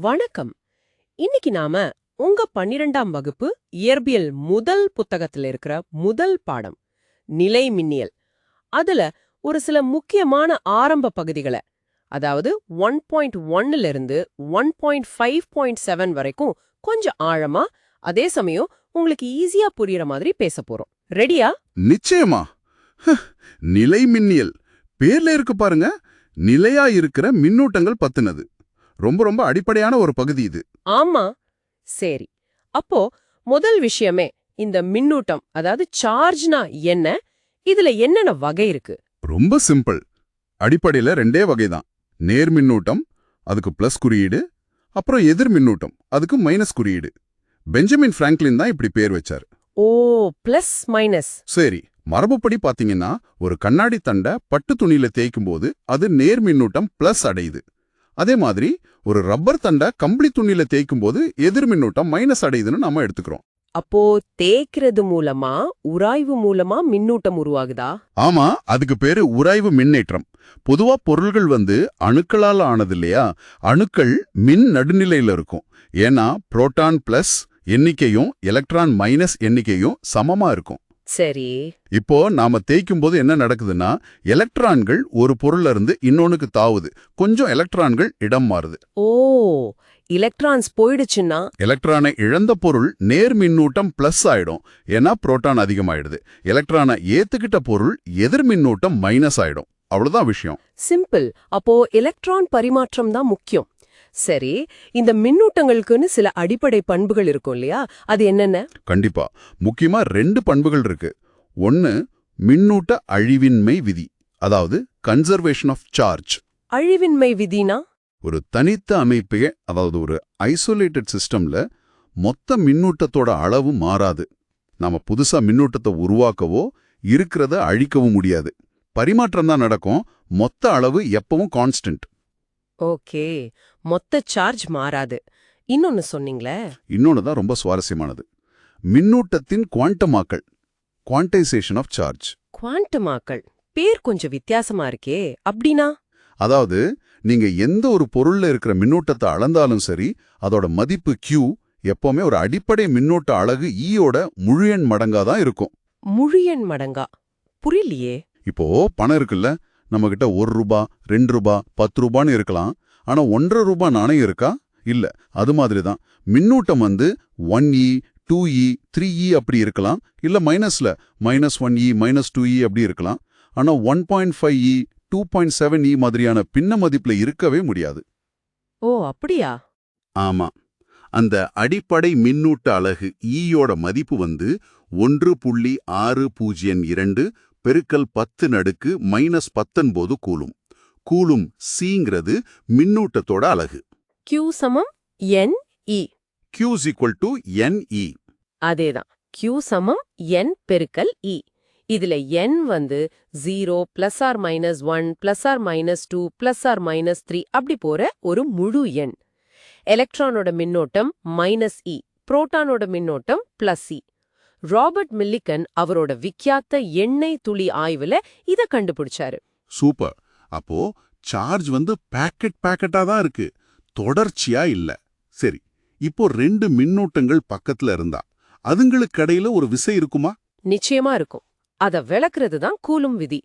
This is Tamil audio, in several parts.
வணக்கம். இன்னைக்கு நாம உங்க பன்னிரெண்டாம் வகுப்பு இயற்பியல் முதல் புத்தகத்துல இருக்கிற முதல் பாடம் நிலை மின்னியல். அதுல ஒரு சில முக்கியமான ஆரம்ப பகுதிகளை அதாவது ஒன் பாயிண்ட் ஒன்னுல இருந்து one point five point seven வரைக்கும் கொஞ்சம் ஆழமா அதே சமயம் உங்களுக்கு ஈஸியா புரியுற மாதிரி பேச போறோம். ரெடியா? நிச்சயமா. நிலை மின்னியல். பேர்ல இருக்கு பாருங்க. நிலையா இருக்கிற மின்னூட்டங்கள் பத்துனது. ரொம்ப ரொம்ப அடிப்படையான ஒரு பகுதி இது. ஆமா. சரி. அப்போ முதல் விஷயமே இந்த மின்னூட்டம் அதாவது சார்ஜ்னா என்ன? இதுல என்னென்ன வகை இருக்கு? ரொம்ப சிம்பிள் அடிப்படையில ரெண்டே வகைதான் நேர் மின்னூட்டம் அதுக்கு பிளஸ் குறியீடு அப்புறம் எதிர் மின்னூட்டம் அதுக்கு மைனஸ் குறியீடு. பெஞ்சமின் பிராங்க்லின் தான் இப்படி பேர் வச்சார். ஓ பிளஸ் மைனஸ் சரி மரபுப்படி பாத்தீங்கன்னா ஒரு கண்ணாடி தண்டை பட்டு துணியில தேய்க்கும் போது அது நேர் மின்னூட்டம் பிளஸ் அடையுது. அதே மாதிரி ஒரு ரப்பர் தண்டை கம்பளி துணியில தேய்க்கும் போது எதிர் மின்னூட்டம் மைனஸ் அடையுதுன்னு நாம எடுத்துக்கிறோம். அப்போ தேய்க்கிறது மூலமா உராய்வு மூலமா மின்னூட்டம் உருவாகுதா? ஆமா அதுக்கு பேரு உராய்வு மின்னேற்றம். பொதுவா பொருள்கள் வந்து அணுக்களால் ஆனது இல்லையா? அணுக்கள் மின் நடுநிலையில இருக்கும். ஏன்னா புரோட்டான் பிளஸ் எண்ணிக்கையும் எலக்ட்ரான் மைனஸ் எண்ணிக்கையும் சமமா இருக்கும். சரி. இப்போ நாம தேய்க்கும் போது என்ன நடக்குதுன்னா எலக்ட்ரான்கள் ஒரு பொருள்ல இருந்து இன்னொன்னுக்கு தாவுது. கொஞ்சம் எலக்ட்ரான்கள் இடம் மாறுது. ஓ எலக்ட்ரான்ஸ் போயிடுச்சுன்னா? எலக்ட்ரானை இழந்த பொருள் நேர் மின்னூட்டம் பிளஸ் ஆயிடும். ஏன்னா புரோட்டான் அதிகமாயிடுது. எலக்ட்ரானை ஏத்துக்கிட்ட பொருள் எதிர் மின்னூட்டம் மைனஸ் ஆயிடும். அவ்வளவுதான் விஷயம். சிம்பிள் அப்போ எலக்ட்ரான் பரிமாற்றம் தான் முக்கியம். சரி இந்த மின்னூட்டங்களுக்குன்னு சில அடிப்படை பண்புகள் இருக்கும் இல்லையா? அது என்னென்ன? கண்டிப்பா. முக்கியமா ரெண்டு பண்புகள் இருக்கு. ஒன்னு மின்னூட்ட அழிவின்மை விதி. அதாவது கன்சர்வேஷன் ஆஃப் சார்ஜ் அழிவின்மை விதினா? ஒரு தனித்த அமைப்பே அதாவது ஒரு ஐசோலேட்டட் சிஸ்டம்ல மொத்த மின்னூட்டத்தோட அளவு மாறாது. நாம புதுசா மின்னூட்டத்தை உருவாக்கவோ இருக்கிறத அழிக்கவும் முடியாது. பரிமாற்றம் தான் நடக்கும். மொத்த அளவு எப்பவும் கான்ஸ்டன்ட் ஓகே. மொத்த சார்ஜ் மாறாது. இன்னொன்னு சொன்னீங்களே? இன்னொன்னு தான் ரொம்ப சுவாரஸ்யமானது. மின்னூட்டத்தின் குவாண்டமாக்கல் குவான்டைசேஷன் ஆஃப் சார்ஜ். குவாண்டமாக்கள் பேர் கொஞ்சம் வித்தியாசமா இருக்கே அப்படின்னா? அதாவது நீங்க எந்த ஒரு பொருள்ல இருக்கிற மின்னூட்டத்தை அளந்தாலும் சரி அதோட மதிப்பு Q எப்பவுமே ஒரு அடிப்படை மின்னூட்ட அலகு ஈயோட முழு எண் மடங்கா தான் இருக்கும். முழு எண் மடங்கா? புரியலையே. இப்போ பணம் இருக்குல்ல நம்மகிட்ட ஒரு ரூபா ரெண்டு ரூபா பத்து ரூபான்னு இருக்கலாம். ஆனா ஒன்றரை ரூபா நாணயம் இருக்கா? இல்ல. அது மாதிரி தான் மின்னூட்டம் வந்து one e two e three e அப்படி இருக்கலாம். இல்ல மைனஸ்ல minus one e minus two e அப்படி இருக்கலாம். ஆனா one point five e two point seven e மாதிரியான பின்ன மதிப்புல இருக்கவே முடியாது. ஓ அப்படியா? ஆமா. அந்த அடிப்படை மின்னூட்ட அலகு ஈயோட மதிப்பு வந்து ஒன்று புள்ளி ஆறு பூஜ்ஜியம் இரண்டு பெருக்கல் பத்து நடுக்கு மைனஸ் பத்தொன்பது கூலும். கூலும் சிங்கிறது மின்னூட்டத்தோட அலகு. Q சமம் என் இ கியூஸ் ஈக்குவல் டு என்இ அதேதான். Q சமம் n பெருக்கல் E. இதுல n வந்து 0 plus r minus one plus r minus two plus r minus three அப்படி போற ஒரு முழு எண். எலக்ட்ரானோட மின்னோட்டம் மைனஸ் இ புரோட்டானோட மின்னோட்டம் பிளஸ் இ ராபர்ட் மில்லிகன் அவரோட விக்கியாத்த எண்ணெய் துளி ஆய்வுல இத கண்டுபிடிச்சாரு. சூப்பர். அப்போ சார்ஜ் வந்து பாக்கெட் பாக்கெட்டா தான் இருக்கு. தொடர்ச்சியா இல்ல. சரி இப்போ ரெண்டு மின்னூட்டங்கள் பக்கத்துல இருந்தா அதுங்களுக்கு இடையில ஒரு விசை இருக்குமா? நிச்சயமா இருக்கும். அத விளக்குறது தான் கூலும் விதி.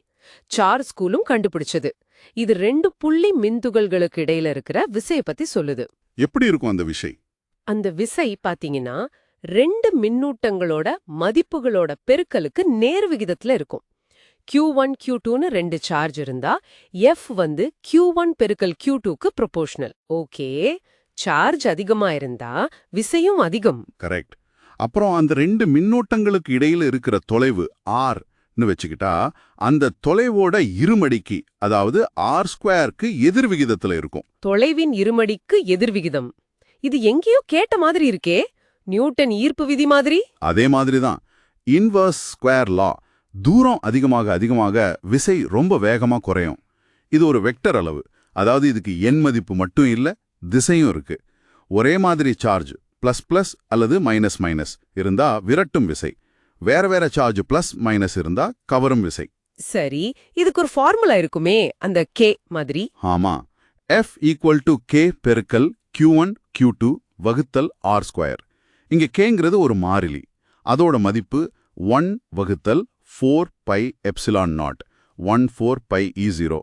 சார்ஸ் கூலும் கண்டுபிடிச்சது. இது ரெண்டு புள்ளி மின்துகள்களுக்கு இடையில இருக்கிற விசைய பத்தி சொல்லுது. எப்படி இருக்கும் அந்த விசை? அந்த விசை பாத்தீங்கன்னா ரெண்டு மின்னூட்டங்களோட மதிப்புகளோட பெருக்கலுக்கு நேர் விகிதத்துல இருக்கும். Q1 ஒன் கியூ டூன்னு ரெண்டு சார்ஜ் இருந்தா எஃப் வந்து Q1 ஒன் பெருக்கல் கியூ டூக்கு ப்ரொபோஷனல் ஓகே சார்ஜ் அதிகமா இருந்தா விசையும் அதிகம். கரெக்ட் அப்புறம் அந்த ரெண்டு மின்னோட்டங்களுக்கு இடையில இருக்கிற தொலைவு r னு வச்சுக்கிட்டா அந்த தொலைவோட இருமடிக்கு அதாவது ஆர் ஸ்கொயருக்கு எதிர் விகிதத்துல இருக்கும். தொலைவின் இருமடிக்கு எதிர்விகிதம் இது எங்கேயோ கேட்ட மாதிரி இருக்கே. நியூட்டன் ஈர்ப்பு விதி மாதிரி? அதே மாதிரி தான் இன்வர்ஸ் ஸ்கொயர் லா தூரம் அதிகமாக அதிகமாக விசை ரொம்ப வேகமா குறையும். இது ஒரு வெக்டர் அளவு. அதாவது இதுக்கு எண் மதிப்பு மட்டும் இல்ல திசையும் இருக்கு. ஒரே மாதிரி சார்ஜ் பிளஸ் பிளஸ் அல்லது மைனஸ் மைனஸ் இருந்தா விரட்டும் விசை. வேற வேற சார்ஜ் பிளஸ் மைனஸ் இருந்தா கவரும் விசை. சரி இதுக்கு ஒரு ஃபார்முலா இருக்குமே அந்த கே மாதிரி. ஆமா. F ஈக்குவல் டு கே பெருக்கல் Q1 கியூ டூ வகுத்தல் ஆர் ஸ்கொயர் இங்க கேங்கிறது ஒரு மாறிலி. அதோட மதிப்பு ஒன் வகுத்தல் four pi epsilon naught. One four pi e zero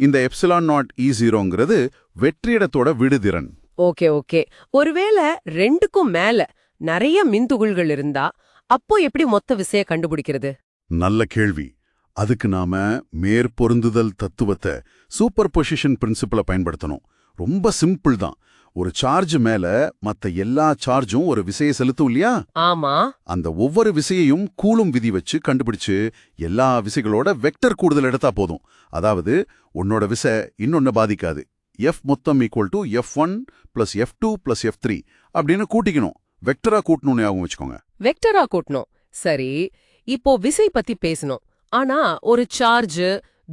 இந்த எப்சிலான் நாட் இ ஜீரோங்கிறது வெற்றிடத்தோட விடுதிறன். Okay okay. ஒருவேளை ரெண்டுக்கும் மேல நிறைய மின்துகள்கள் இருந்தா அப்போ எப்படி மொத்த விசைய கண்டுபிடிக்கிறது? நல்ல கேள்வி. அதுக்கு நாம மேற்பொருந்துதல் தத்துவத்தை சூப்பர் பொசிஷன் பிரின்சிபலை பயன்படுத்தணும். ரொம்ப சிம்பிள் தான். ஒரு சார்ஜ் மேல மத்த எல்லா சார்ஜும் ஒரு விசையை செலுத்தும் இல்லையா? ஆமா. அந்த ஒவ்வொரு விசையையும் கூலும் விதி வச்சு கண்டுபிடிச்சு எல்லா விசைகளோட வெக்டர் கூடுதல் எடுத்தா போதும். அதாவது உன்னோட விசை இன்னொன்னு பாதிக்காது. எஃப் மொத்தம் equal to F one plus F two plus F three அப்படின்னு கூட்டிக்கணும். வெக்டரா கூட்டணும்னு ஞாபகம் வச்சுக்கோங்க. வெக்டரா கூட்டணும். சரி இப்போ விசை பத்தி பேசணும். ஆனா ஒரு சார்ஜ்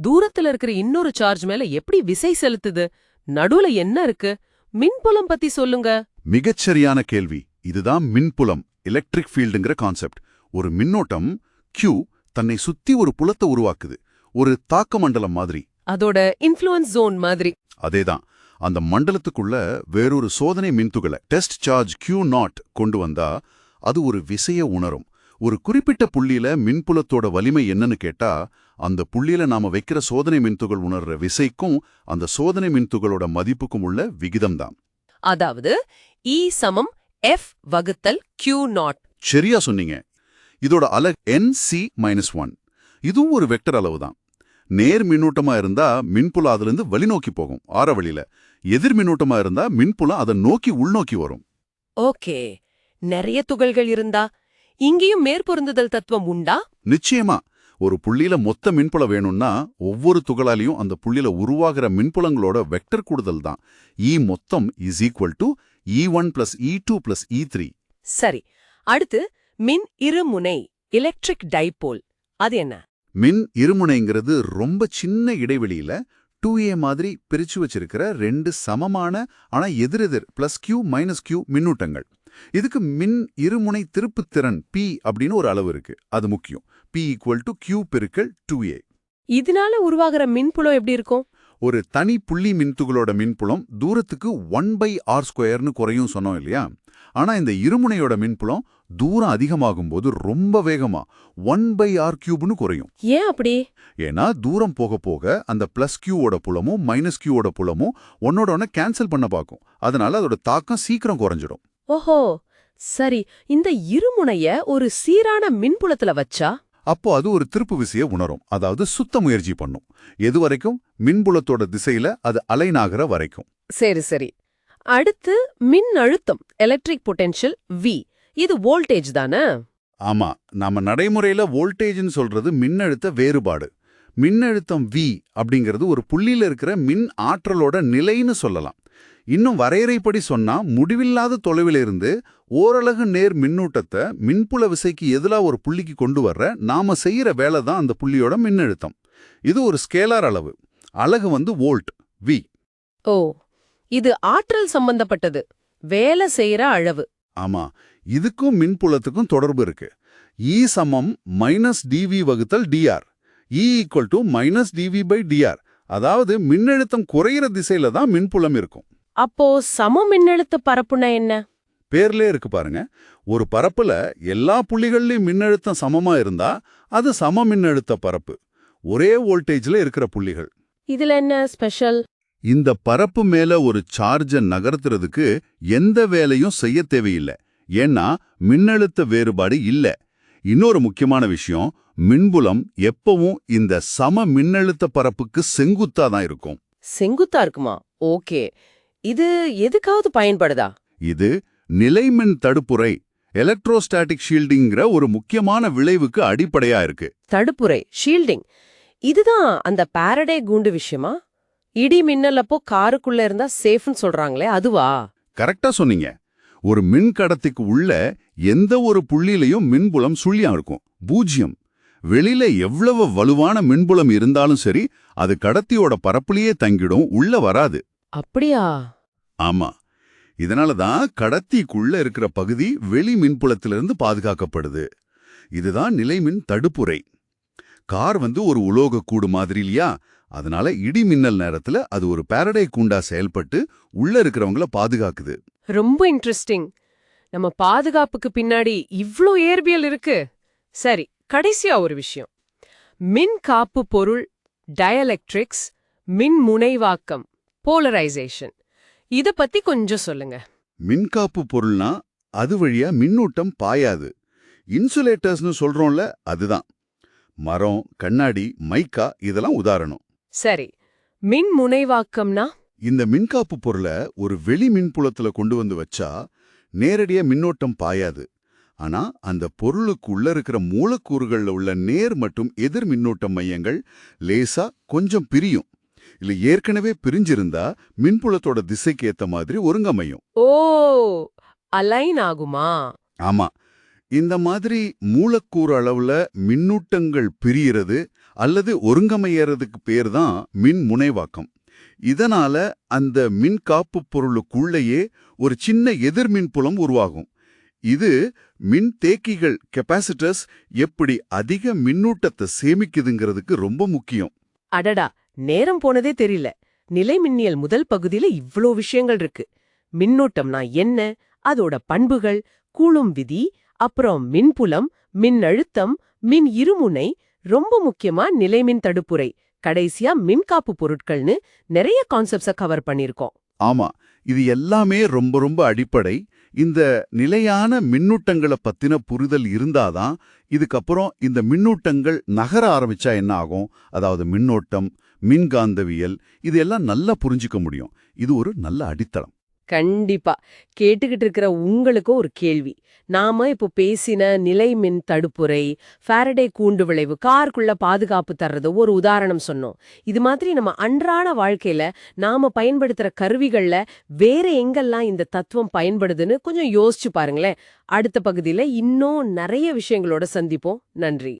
தூரத்துல இருக்கிற இன்னொரு சார்ஜ் மேல எப்படி விசை செலுத்துது? நடுவுல என்ன இருக்கு? மின்புலம் பத்தி சொல்லுங்க. மிகச்சரியான கேள்வி. இதுதான் மின்புலம் எலக்ட்ரிக் ஃபீல்டுங்கிற கான்செப்ட் ஒரு மின்னோட்டம் Q தன்னை சுத்தி ஒரு புலத்தை உருவாக்குது. ஒரு தாக்க மண்டலம் மாதிரி. அதோட இன்ஃப்ளூயன்ஸ் ஜோன் மாதிரி. அதேதான். அந்த மண்டலத்துக்குள்ள வேறொரு சோதனை மின்துகளை டெஸ்ட் சார்ஜ் Q நாட் கொண்டு வந்தா அது ஒரு விசைய உணரும். ஒரு குறிப்பிட்ட புள்ளியில மின்புலத்தோட வலிமை என்னன்னு கேட்டா அந்த புள்ளியில நாம வைக்கிற சோதனை மின்துகள் உணர்ற விசைக்கும் அந்த சோதனை மின்துகளோட மதிப்புக்கும் உள்ள விகிதம்தான். அதாவது E சமம் F வகுத்தல் Q நாட் சரியா சொன்னீங்க. இதோட அலகு NC மைனஸ் ஒன் இதுவும் ஒரு வெக்டர் அளவு தான் நேர் மின்னூட்டமா இருந்தா மின்புலம் அதிலிருந்து வழிநோக்கி போகும் ஆற வழியில. எதிர் மின்னூட்டமா இருந்தா மின்புலம் அதை நோக்கி உள்நோக்கி வரும். ஓகே. நிறைய துகள்கள் இருந்தா இங்கேயும் மேற்பொருந்துதல் தத்துவம் உண்டா? நிச்சயமா. ஒரு புள்ளியில மொத்த மின்புலம் வேணும்னா ஒவ்வொரு துகளாலையும் அந்த புள்ளியில உருவாகிற மின்புலங்களோட வெக்டர் கூடுதல் தான். இ மொத்தம் is equal to E one plus E two plus E three சரி அடுத்து மின் இருமுனை எலக்ட்ரிக் டைபோல் அது என்ன? மின் இருமுனைங்கிறது ரொம்ப சின்ன இடைவெளியில டூ ஏ மாதிரி பிரிச்சு வச்சிருக்கிற ரெண்டு சமமான ஆனா எதிரெதிர் பிளஸ் கியூ மைனஸ் கியூ மின்னூட்டங்கள். இதுக்கு மின் இருமுனை திருப்புத்திறன் பி அப்படின்னு ஒரு அளவு இருக்கு. அது முக்கியம். பி ஈக்குவல் டு கியூ பெருக்கல் டூ ஏ இதனால உருவாகிற மின்புலம் எப்படி இருக்கும்? ஒரு தனி புள்ளி மின்துகளோட மின்புலம் தூரத்துக்கு ஒன் பை ஆர் ஸ்கொயர்னு குறையும் சொன்னோம் இல்லையா? ஆனா இந்த இருமுனையோட மின்புலம் தூரம் அதிகமாகும் போது ரொம்ப வேகமா ஒன் பை ஆர் கியூப்னு குறையும். ஏன் அப்படி? ஏன்னா தூரம் போக போக அந்த பிளஸ் கியூவோட புலமும் மைனஸ் கியூவோட புலமும் ஒன்னோட ஒன்று கேன்சல் பண்ண பார்க்கும். அதனால அதோட தாக்கம் சீக்கிரம் குறைஞ்சிடும். ஓஹோ சரி இந்த இருமுனைய ஒரு சீரான மின்புலத்துல வச்சா? அப்போ அது ஒரு திருப்பு விசையை உணரும் அதாவது சுத்த முயற்சி பண்ணும். எது வரைக்கும்? மின்புலத்தோட திசையில அது அலைனாகிற வரைக்கும். சரி சரி. அடுத்து மின் அழுத்தம் எலக்ட்ரிக் பொட்டென்ஷியல் வி இது வோல்டேஜ் தானே? ஆமா நாம நடைமுறையில வோல்டேஜ்னு சொல்றது மின்னழுத்த வேறுபாடு. மின்னழுத்தம் V அப்படிங்கிறது ஒரு புள்ளியில இருக்கிற மின் ஆற்றலோட நிலைன்னு சொல்லலாம். இன்னும் வரையறைப்படி சொன்னா முடிவில்லாத தொலைவில் இருந்து ஓரலகு நேர் மின்னூட்டத்தை மின்புல விசைக்கு எதிலா ஒரு புள்ளிக்கு கொண்டு வர்ற நாம செய்யற வேலை தான் அந்த புள்ளியோட மின்னழுத்தம். இது ஒரு ஸ்கேலார் அளவு. அலகு வந்து வோல்ட் வி ஓ இது ஆற்றல் சம்பந்தப்பட்டது. வேலை செய்யற அளவு. ஆமா இதுக்கும் மின்புலத்துக்கும் தொடர்பு இருக்கு. E சமம் மைனஸ் டிவி வகுத்தல் dr E equal to minus dv by dr அதாவது மின்னழுத்தம் குறையிற திசையில தான் மின்புலம் இருக்கும். அப்போ சம மின்னழுத்த பரப்புனா என்ன? பேர்லே இருக்கு பாருங்க. ஒரு பரப்புல எல்லா புள்ளிகள்லயும் மின்னழுத்தம் சமமா இருந்தா அது சம மின்னழுத்த பரப்பு. ஒரே வோல்டேஜ்ல இருக்கிற புள்ளிகள். இதுல என்ன ஸ்பெஷல்? இந்த பரப்பு மேல ஒரு சார்ஜ நகர்த்துறதுக்கு எந்த வேலையும் செய்ய தேவையில்லை. ஏன்னா மின்னழுத்த வேறுபாடு இல்ல. இன்னொரு முக்கியமான விஷயம் மின்புலம் எப்பவும் இந்த சம மின்னழுத்த பரப்புக்கு செங்குத்தா தான் இருக்கும். செங்குத்தா இருக்குமா? ஓகே. இது எதுக்காவது பயன்படுதா? இது நிலைமின் தடுப்புரை எலக்ட்ரோஸ்டாட்டிக் ஷீல்டிங்கிற ஒரு முக்கியமான விளைவுக்கு அடிப்படையா இருக்கு. தடுப்புரை ஷீல்டிங் இதுதான் அந்த பாரடே கூண்டு விஷயமா? இடி மின்னல் அப்போ காருக்குள்ள இருந்தா சேஃப்னு சொல்றாங்களே அதுவா? கரெக்டா சொன்னீங்க. ஒரு மின் கடத்திக்கு உள்ள எந்த ஒரு புள்ளியிலையும் மின்புலம் சுழியா இருக்கும். பூஜ்யம் வெளியில எவ்வளவு வலுவான மின்புலம் இருந்தாலும் சரி அது கடத்தியோட பரப்புலயே தங்கிடும் உள்ள வராது. அப்படியா? ஆமா. இதனால தான் கடத்திக்குள்ள இருக்கிற பகுதி வெளி மின்புலத்திலிருந்து பாதுகாக்கப்படுது. இதுதான் நிலைமின் தடுப்புரை. கார் வந்து ஒரு உலோக கூடு மாதிரி இல்லையா? அதனால இடி மின்னல் நேரத்துல அது ஒரு பாரடை கூண்டா செயல்பட்டு உள்ள இருக்கிறவங்கள பாதுகாக்குது. ரொம்ப இன்ட்ரெஸ்டிங். நம்ம பாதுகாப்புக்கு பின்னாடி இவ்ளோ இயற்பியல் இருக்கு. சரி கடைசியா ஒரு விஷயம். மின் காப்பு பொருள் டயலெக்ட்ரிக்ஸ் மின் முனைவாக்கம். போலரைசேஷன் இத பத்தி கொஞ்சம் சொல்லுங்க. மின்காப்பு பொருள்னா அது வழியா மின்னூட்டம் பாயாது. இன்சுலேட்டர்ஸ்னு சொல்றோம்ல அதுதான். மரம் கண்ணாடி மைக்கா இதெல்லாம் உதாரணம். சரி. மின் முனைவாக்கம்னா? இந்த மின்காப்பு பொருளை ஒரு வெளி மின்புலத்துல கொண்டு வந்து வச்சா நேரடியா மின்னோட்டம் பாயாது. ஆனா அந்த பொருளுக்கு உள்ள இருக்கிற மூலக்கூறுகள்ல உள்ள நேர் மற்றும் எதிர் மின்னோட்ட மையங்கள் லேசா கொஞ்சம் பிரியும். இல்ல ஏற்கனவே பிரிஞ்சிருந்தா மின்புலத்தோட திசைக்கு ஏத்த மாதிரி ஒருங்கமையும். ஓ அலைன் ஆகுமா? ஆமா. இந்த மாதிரி மூலக்கூறு அளவுல மின்னூட்டங்கள் பிரியறது அல்லது ஒருங்கமையறதுக்கு பேர் தான் மின் முனைவாக்கம். இதனால அந்த மின் காப்பு பொருளுக்குள்ளேயே ஒரு சின்ன எதிர்மின் புலம் உருவாகும். இது மின் தேக்கிகள் கெப்பாசிட்டர்ஸ் எப்படி அதிக மின்னூட்டத்தை சேமிக்குதுங்கிறதுக்கு ரொம்ப முக்கியம். அடடா நேரம் போனதே தெரியல. நிலைமின்னியல் முதல் பகுதியில இவ்ளோ விஷயங்கள் இருக்கு. மின்னோட்டம்னா என்ன? அதோட பண்புகள் கூலும் விதி அப்புறம் மின்புலம் மின் அழுத்தம் மின் இருமுனை ரொம்ப முக்கியமா நிலைமின் தடுப்புரை கடைசியா மின்காப்பு பொருட்கள்னு நிறைய கான்செப்ட்ஸ கவர் பண்ணிருக்கோம் ஆமா இது எல்லாமே ரொம்ப ரொம்ப அடிப்படை. இந்த நிலையான மின்னூட்டங்களை பத்தின புரிதல் இருந்தாதான் இதுக்கப்புறம் இந்த மின்னூட்டங்கள் நகர ஆரம்பிச்சா என்ன ஆகும்? அதாவது மின்னோட்டம் மின்காந்தவியல் இது எல்லாம் நல்லா புரிஞ்சுக்க முடியும். இது ஒரு நல்ல அடித்தளம். கண்டிப்பா. கேட்டுக்கிட்டு இருக்கிற உங்களுக்கும் ஒரு கேள்வி. நாம இப்போ பேசின நிலை மின் தடுப்புரை ஃபேரடே கூண்டு விளைவு காருக்குள்ள பாதுகாப்பு தர்றது ஒரு உதாரணம் சொன்னோம். இது மாதிரி நம்ம அன்றாட வாழ்க்கையில நாம பயன்படுத்துற கருவிகள்ல வேற எங்கெல்லாம் இந்த தத்துவம் பயன்படுதுன்னு கொஞ்சம் யோசிச்சு பாருங்களேன். அடுத்த பகுதியில இன்னும் நிறைய விஷயங்களோட சந்திப்போம். நன்றி.